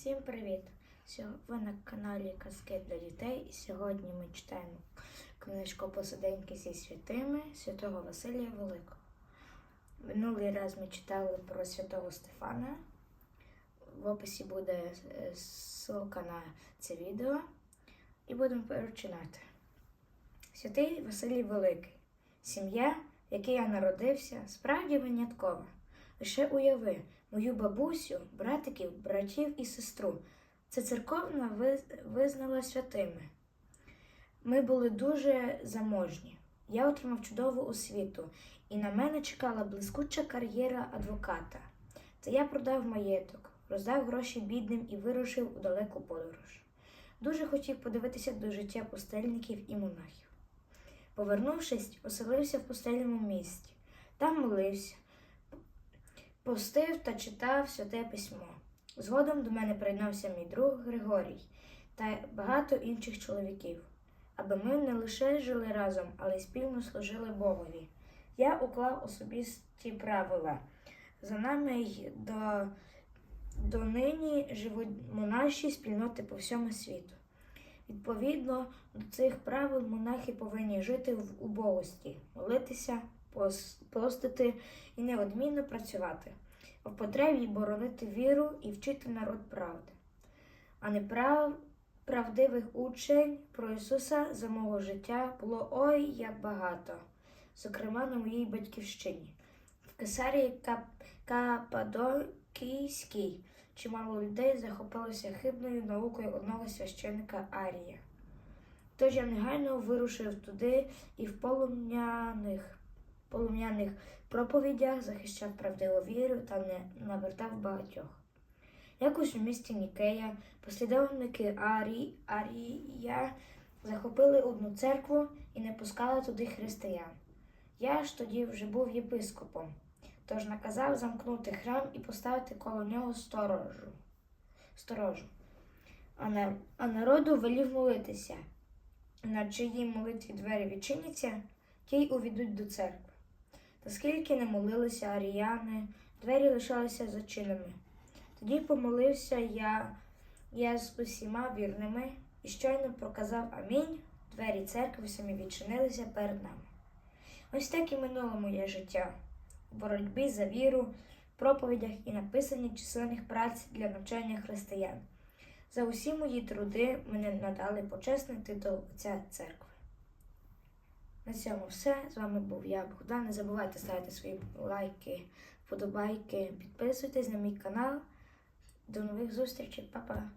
Всім привіт! Ви на каналі Казки для дітей і сьогодні ми читаємо книжку Посиденьки зі святими святого Василія Великого. Минулий раз ми читали про святого Стефана. В описі буде е, ссылка на це відео. І будемо починати. Святий Василій Великий. Сім'я, в якій я народився, справді виняткова. Лише уяви мою бабусю, братиків, братів і сестру. Це церковна визнала святими. Ми були дуже заможні. Я отримав чудову освіту, і на мене чекала блискуча кар'єра адвоката. Та я продав маєток, роздав гроші бідним і вирушив у далеку подорож. Дуже хотів подивитися до життя пустельників і монахів. Повернувшись, оселився в пустельному місті. Там молився, постив та читав святе письмо. Згодом до мене приєднався мій друг Григорій та багато інших чоловіків, аби ми не лише жили разом, але й спільно служили Богові. Я уклав особисті правила. За нами й до, донині живуть монаші спільноти по всьому світу. Відповідно до цих правил монахи повинні жити в убогості, молитися, постити і неодмінно працювати, в потребі боронити віру і вчити народ правди, а не прав... правдивих учень про Ісуса за мого життя було ой як багато, зокрема на моїй батьківщині. В Кесарії Кап... Каппадокійській чимало людей захопилося хибною наукою одного священика Арія. Тож я негайно вирушив туди і в полум'яних, полум'яних проповідях захищав правдиву віру та не навертав багатьох. Якось у місті Нікея послідовники Арі, Арія захопили одну церкву і не пускали туди християн. Я ж тоді вже був єпископом, тож наказав замкнути храм і поставити коло нього сторожу. сторожу. А, на, а народу велів молитися. На чиїй молитві двері відчиняться, ті й увійдуть до церкви. Та скільки не молилися аріяни, двері лишалися зачиненими. Тоді помолився я, я з усіма вірними і щойно проказав амінь, двері церкви самі відчинилися перед нами. Ось так і минуло моє життя у боротьбі за віру, проповідях і написанні численних праць для навчання християн. За усі мої труди мене надали почесний титул отця церкви. На цьому все. З вами був я, Богдан. Не забувайте ставити свої лайки, вподобайки, підписуйтесь на мій канал. До нових зустрічей, Па-па!